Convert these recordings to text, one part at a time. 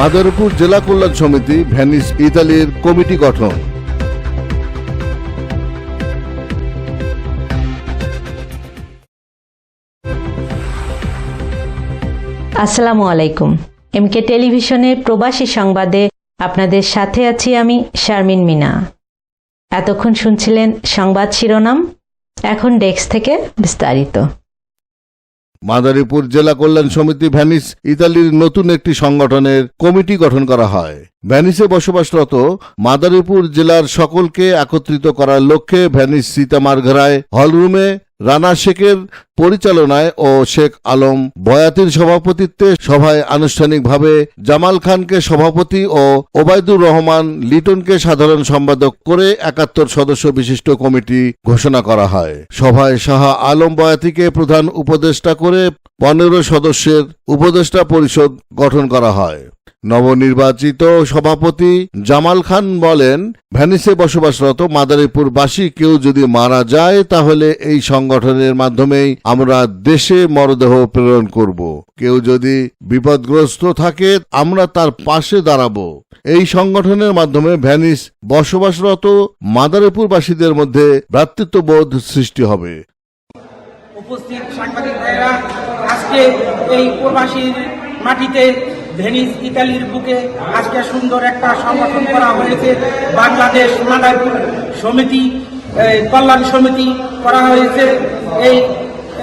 মাদারীপুর জেলা কল্যাণ সমিতি ভ্যানিস ইতালির কমিটি গঠন। আসসালামু আলাইকুম। এমকে টেলিভিশনের প্রবাসী সংবাদে আপনাদের সাথে আছি আমি শারমিন মিনা। এতক্ষণ শুনছিলেন সংবাদ শিরোনাম, এখন ডেস্ক থেকে বিস্তারিত। মাদারীপুর জেলা কল্যাণ সমিতি ভ্যানিস, ইতালির নতুন একটি সংগঠনের কমিটি গঠন করা হয়। ভ্যানিসে বসবাসরত মাদারীপুর জেলার সকলকে একত্রিত করার লক্ষ্যে ভ্যানিস সীতামারঘরায় হলরুমে রানা শেখের পরিচালনায় ও শেখ আলম বয়াতির সভাপতিত্বে সভায় আনুষ্ঠানিকভাবে জামাল খানকে সভাপতি ও ওবায়দুর রহমান লিটনকে সাধারণ সম্পাদক করে একাত্তর সদস্য বিশিষ্ট কমিটি ঘোষণা করা হয়। সভায় শাহ আলম বয়াতিকে প্রধান উপদেষ্টা করে পনেরো সদস্যের উপদেষ্টা পরিষদ গঠন করা হয়। নবনির্বাচিত সভাপতি জামাল খান বলেন, ভ্যানিসে বসবাসরত মাদারীপুরবাসী কেউ যদি মারা যায়, তাহলে এই সংগঠনের মাধ্যমেই আমরা দেশে মরদেহ প্রেরণ করব। কেউ যদি বিপদগ্রস্ত থাকে, আমরা তার পাশে দাঁড়াবো। এই সংগঠনের মাধ্যমে ভ্যানিস বসবাসরত মাদারীপুরবাসীদের মধ্যে ভ্রাতৃত্ববোধ সৃষ্টি হবে। উপস্থিত সাংবাদিক ভাইয়েরা, আজকে এই প্রবাসীর মাটিতে ভেনিস, ইতালির বুকে আজকে সুন্দর একটা সংগঠন করা হয়েছে। বাংলাদেশ মাদারপুর সমিতি কল্যাণ সমিতি করা হয়েছে। এই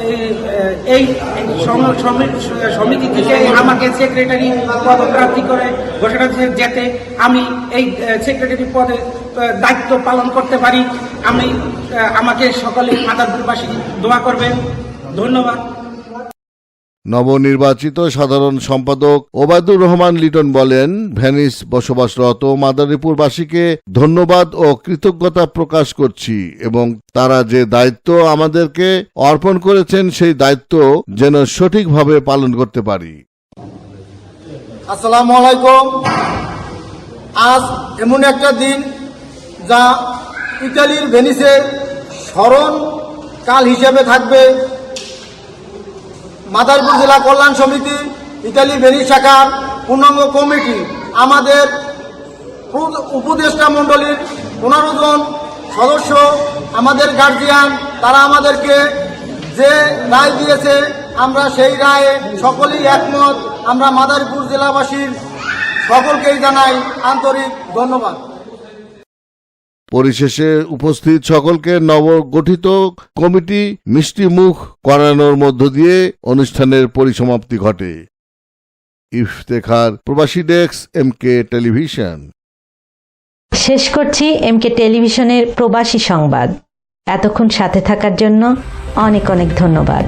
এই- এই সম- সমি- সমিতি থেকে আমাকে সেক্রেটারি পদপ্রার্থী করে ঘোষণা দিয়েছে যাতে আমি এই সেক্রেটারি পদে দায়িত্ব পালন করতে পারি। আমি আমাকে সকলে মাদারপুরবাসী দোয়া করবেন। ধন্যবাদ। নবনির্বাচিত সাধারণ সম্পাদক ওবায়দুর রহমান লিটন বলেন, ভ্যানিস বসবাসরত মাদারীপুরবাসীকে ধন্যবাদ ও কৃতজ্ঞতা প্রকাশ করছি এবং তারা যে দায়িত্ব আমাদেরকে অর্পণ করেছেন, সেই দায়িত্ব যেন সঠিকভাবে পালন করতে পারি। আসসালামু আলাইকুম। আজ এমন একটা দিন যা ইতালির ভেনিসের স্মরণ কাল হিসেবে থাকবে। মাদারপুর জেলা কল্যাণ সমিতি, ইতালি ভেনিস শাখার পূর্ণাঙ্গ কমিটি, আমাদের উপদেষ্টা মণ্ডলীর পনেরো জন সদস্য, আমাদের গার্জিয়ান তারা আমাদেরকে যে রায় দিয়েছে, আমরা সেই রায়ে সকলেই একমত। আমরা মাদারীপুর জেলাবাসীর সকলকেই জানাই আন্তরিক ধন্যবাদ। পরিশেষে উপস্থিত সকলকে নবগঠিত কমিটি মিষ্টি মুখ করানোর মধ্য দিয়ে অনুষ্ঠানের পরিসমাপ্তি ঘটে। ইফতেখার প্রবাসী ডেস্ক, এম কে টেলিভিশন। শেষ করছি এমকে টেলিভিশনের প্রবাসী সংবাদ। এতক্ষণ সাথে থাকার জন্য অনেক অনেক ধন্যবাদ।